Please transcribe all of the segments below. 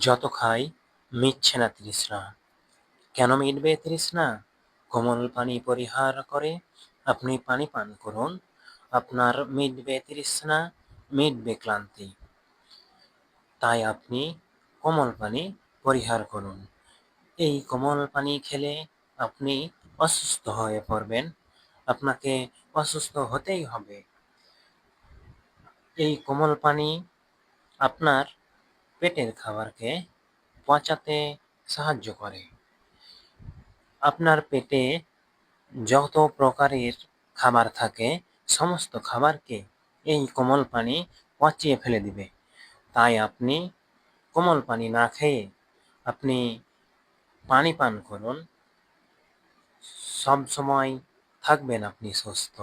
যত খাই, মিটছে না তৃষ্ণা। কেন মিটবে তৃষ্ণা? কোমল পানি পরিহার করে আপনি পানি পান করুন। আপনার মিটবে তৃষ্ণা, মিটবে ক্লান্তি। তাই আপনি কোমল পানি পরিহার করুন। এই কোমল পানি খেলে আপনি অসুস্থ হয়ে পড়বেন। আপনাকে অসুস্থ হতেই হবে। এই কোমল পানি আপনার পেটের খাবারকে পচাতে সাহায্য করে। আপনার পেটে যত প্রকারের খাবার থাকে, সমস্ত খাবারকে এই কোমল পানি পচিয়ে ফেলে দিবে। তাই আপনি কোমল পানি না খেয়ে আপনি পানি পান করুন। সব সময় থাকবেন আপনি সুস্থ।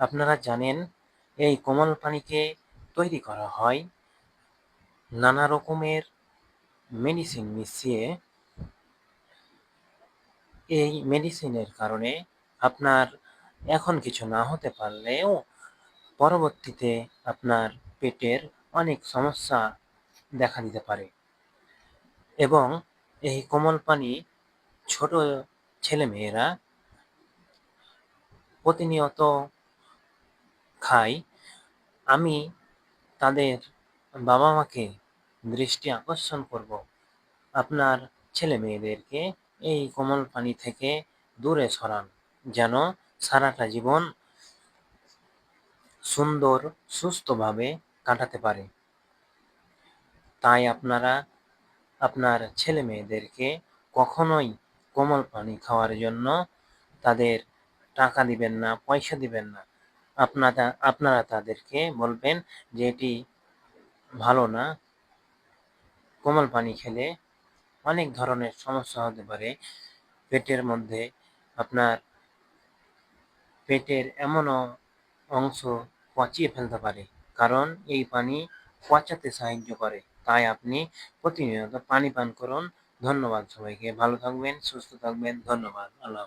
আপনারা জানেন, এই কোমল পানিকে তৈরি করা হয় নানা রকমের মেডিসিন মিশিয়ে এই মেডিসিনের কারণে আপনার এখন কিছু না হতে পারলেও পরবর্তীতে আপনার পেটের অনেক সমস্যা দেখা দিতে পারে। এবং এই কোমল পানি ছোট ছেলেমেয়েরা প্রতিনিয়ত খায়। আমি তাদের বাবা মাকে দৃষ্টি আকর্ষণ করব। আপনার ছেলে মেয়েদেরকে এই কোমল পানি থেকে দূরে সরান, যেন সারাটা জীবন সুন্দর, সুস্থভাবে কাটাতে পারে। তাই আপনারা আপনার ছেলে মেয়েদেরকে কখনোই কোমল পানি খাওয়ার জন্য তাদের টাকা দিবেন না, পয়সা দিবেন না। আপনারা আপনারা তাদেরকে বলবেন যে এটি ভালো না কোমল পানি খেলে অনেক ধরনের সমস্যা হতে পারে। পেটের মধ্যে আপনার পেটের এমনও অংশ পচিয়ে ফেলতে পারে, কারণ এই পানি পচাতে সাহায্য করে। তাই আপনি প্রতিনিয়ত পানি পান করুন। ধন্যবাদ সবাইকে। ভালো থাকবেন, সুস্থ থাকবেন। ধন্যবাদ। আল্লাহ।